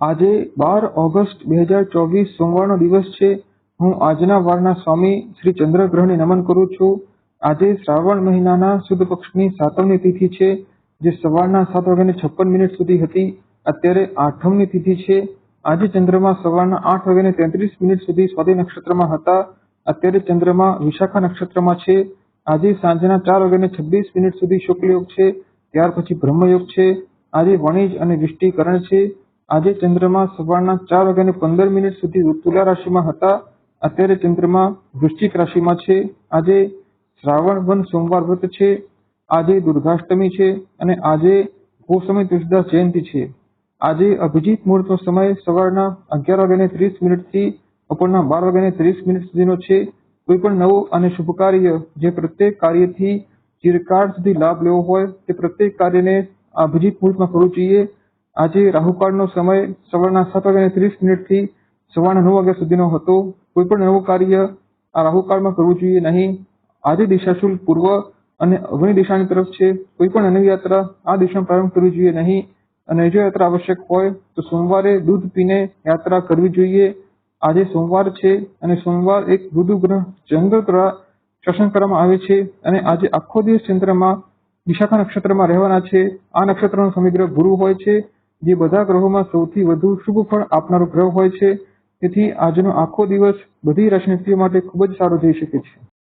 આજે બાર ઓગસ્ટ બે હજાર ચોવીસ સોમવારનો દિવસ છે. હું આજના વારના સ્વામી શ્રી ચંદ્રગ્રહને નમન કરું છું. આજે શ્રાવણ મહિનાના સુદ પક્ષની સાતમની તિથિ છે, જે સવારના સાત વાગ્યાને છપ્પન મિનિટ સુધી હતી. અત્યારે આઠમની તિથિ છે. આજે ચંદ્રમા સવારના આઠ વાગ્યાને તેત્રીસ મિનિટ સુધી સ્વાતિ નક્ષત્રમાં હતા. અત્યારે ચંદ્રમા વિશાખા નક્ષત્રમાં છે. આજે સાંજના ચાર વાગ્યાને છવ્વીસ મિનિટ સુધી શુક્લયોગ છે. ત્યાર પછી બ્રહ્મયોગ છે. આજે વણિજ અને વિષ્ટિકરણ છે. આજે ચંદ્રમા સવારના ચાર વાગ્યાને પંદર મિનિટ સુધી તુલા રાશિમાં હતા. અત્યારે ચંદ્રમા વૃશ્ચિક રાશિમાં છે. આજે શ્રાવણ વન સોમવાર વ્રત છે. આજે દુર્ગાષ્ટમી છે અને આજે ગોસ્વામી તુલસીદાસ જયંતિ છે. આજે અભિજીત મુહૂર્તનો સમય સવારના અગિયાર વાગ્યાને ત્રીસ મિનિટથી બપોરના બાર વાગ્યાને ત્રીસ મિનિટ સુધીનો છે. કોઈ પણ નવું અને શુભ કાર્ય જે પ્રત્યેક કાર્યથી ચિરકાળ સુધી લાભ લેવો હોય તે પ્રત્યેક કાર્યને અભિજીત મુહૂર્તમાં કરવું જોઈએ. આજે રાહુકાળનો સમય સવારના સાત વાગ્યાને ત્રીસ મિનિટથી સવારના નવ વાગ્યા સુધીનો હતો. કોઈ પણ નવું કાર્ય આ રાહુકાળમાં કરવું જોઈએ નહીં. આજે દિશાશુલ પૂર્વ અને અગ્નિ દિશાની તરફ છે. કોઈ પણ અન્ય યાત્રા આ દિશામાં પ્રારંભ કરવી જોઈએ નહીં. અને જો યાત્રા આવશ્યક હોય તો સોમવારે દૂધ પીને યાત્રા કરવી જોઈએ. આજે સોમવાર છે અને સોમવાર એક મૃદુ ગ્રહ ચંદ્ર દ્વારા શાસન કરવામાં આવે છે અને આજે આખો દિવસ ચંદ્રમાં, વિશાખા નક્ષત્રમાં રહેવાના છે. આ નક્ષત્રનો સમગ્ર ગુરુ હોય છે. જે બધા ગ્રહોમાં સૌથી વધુ શુભ ફળ આપનારો ગ્રહ હોય છે. તેથી આજનો આખો દિવસ બધી વ્યક્તિઓ માટે ખૂબ જ સારો જઈ શકે છે.